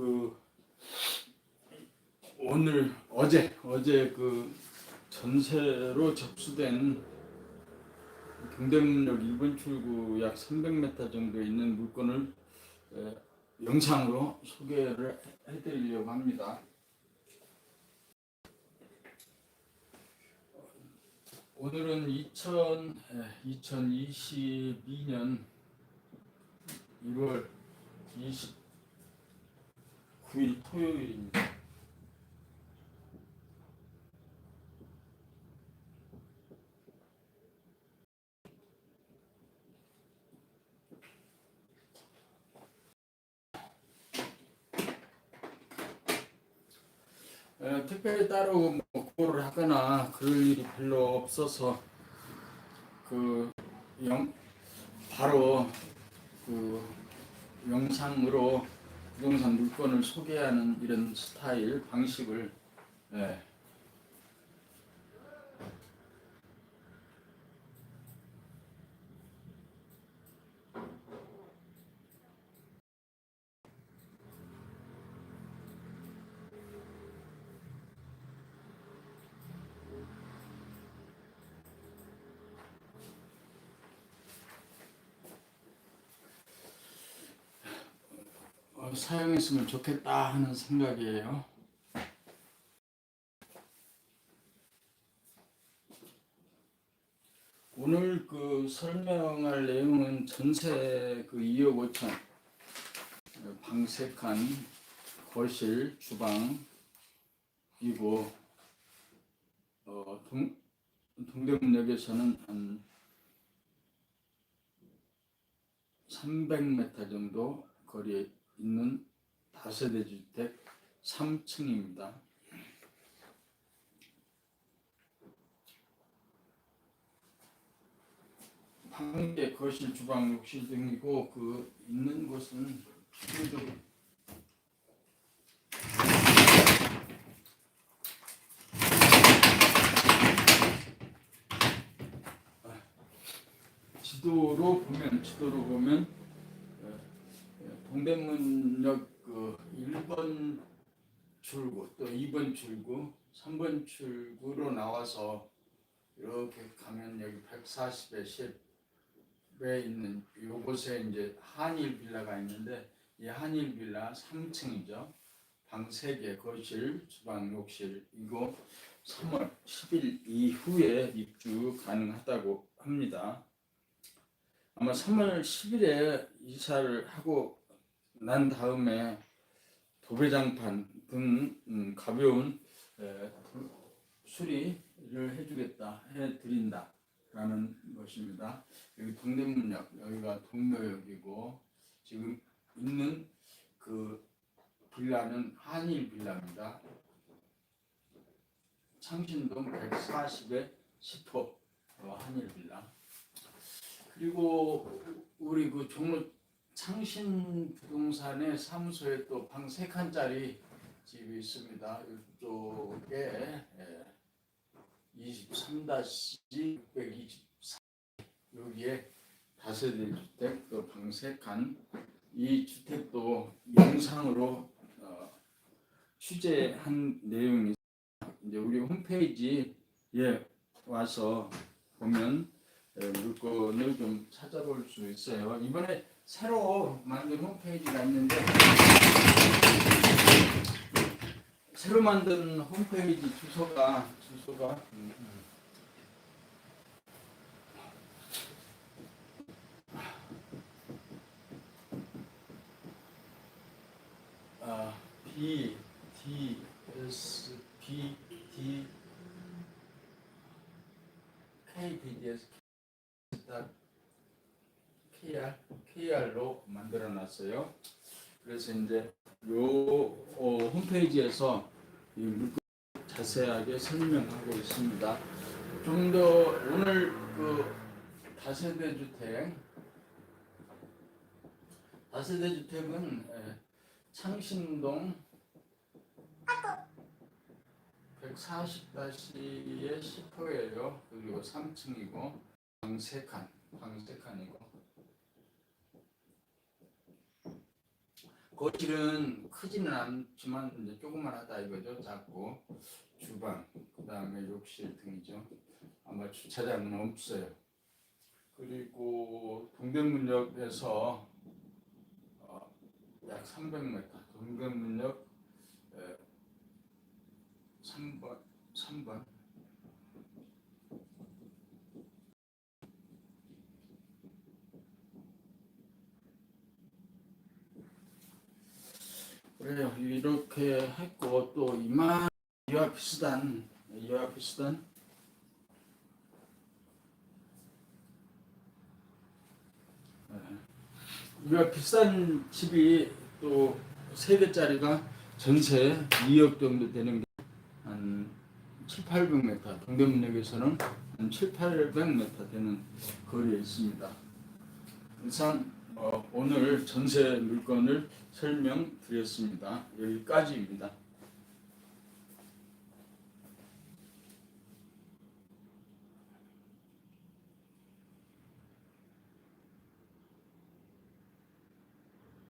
그 오늘 어제 어제 그 전세로 접수된 경대문역 1번 출구 약 300m 정도 있는 물건을 에, 영상으로 소개를 해- 해드리려고 합니다. 오늘은 2000, 2022년 1월 29일 토요일입니다. 에, 특별히 따로 뭐 구호를 하거나 그럴 일이 별로 없어서 그 영, 바로 그 영상으로 부동산 물건을 소개하는 이런 스타일 방식을 예, 어, 사용했으면 좋겠다 하는 생각이에요. 오늘 그 설명할 내용은 전세 그 2억 5천 방색한 거실 주방이고 어, 동, 동대문역에서는 한 300m 정도 거리에 있는 다세대 주택 3층입니다. 방대 거실, 주방, 욕실 등이고 그 있는 곳은 비교적 지도로 보면 지도로 보면 동대문역 그 1번 출구 또 2번 출구 3번 출구로 나와서 이렇게 가면 여기 140에 10에 있는 요곳에 이제 한일 빌라가 있는데 이 한일 빌라 3층이죠. 방 3개, 거실, 주방, 욕실 이거 3월 10일 이후에 입주 가능하다고 합니다. 아마 3월 10일에 이사를 하고 난 다음에 도배장판 등 음, 가벼운 에, 수리를 해주겠다, 해드린다 라는 것입니다. 여기 동대문역, 여기가 동묘역이고 지금 있는 그 빌라는 한일 빌라입니다. 창신동 140에 10호 어, 한일 빌라. 그리고 우리 그 종로 창신 부동산의 사무소에 또 방 세 칸짜리 집이 있습니다. 이쪽에 23-624 여기에 다세대 주택 또방세 칸. 이 주택도 영상으로 어, 취재한 내용이 이제 우리 홈페이지 에 와서 보면 예, 물건을 좀 찾아볼 수 있어요. 이번에 새로 만든 홈페이지가 있는데 새로 만든 홈페이지 주소가 주소가. 아, B D S B D K D S KR, KR로 만들어 놨어요. 그래서 이제 요 어, 홈페이지에서 이 자세하게 설명하고 있습니다. 좀 더 오늘 그 다세대 주택 다세대 주택은 에, 창신동 140-에 10호예요. 그리고 3층이고 방 3칸, 방 3칸이고 거실은 크지는 않지만 이제 조그만하다 이거죠. 작고 주방, 그 다음에 욕실 등이죠. 아마 주차장은 없어요. 그리고 동대문역에서 어, 약 300m, 동대문역 에, 3번, 3번. 그래요. 이렇게 했고 또 이만 이와 비슷한 이와 비슷한 예. 이와 비싼 집이 또 세 개짜리가 전세 2억 정도 되는 게한 7, 800m 동대문역에서는 한 7, 800m 되는 거리에 있습니다. 어, 오늘 전세 물건을 설명드렸습니다. 여기까지입니다.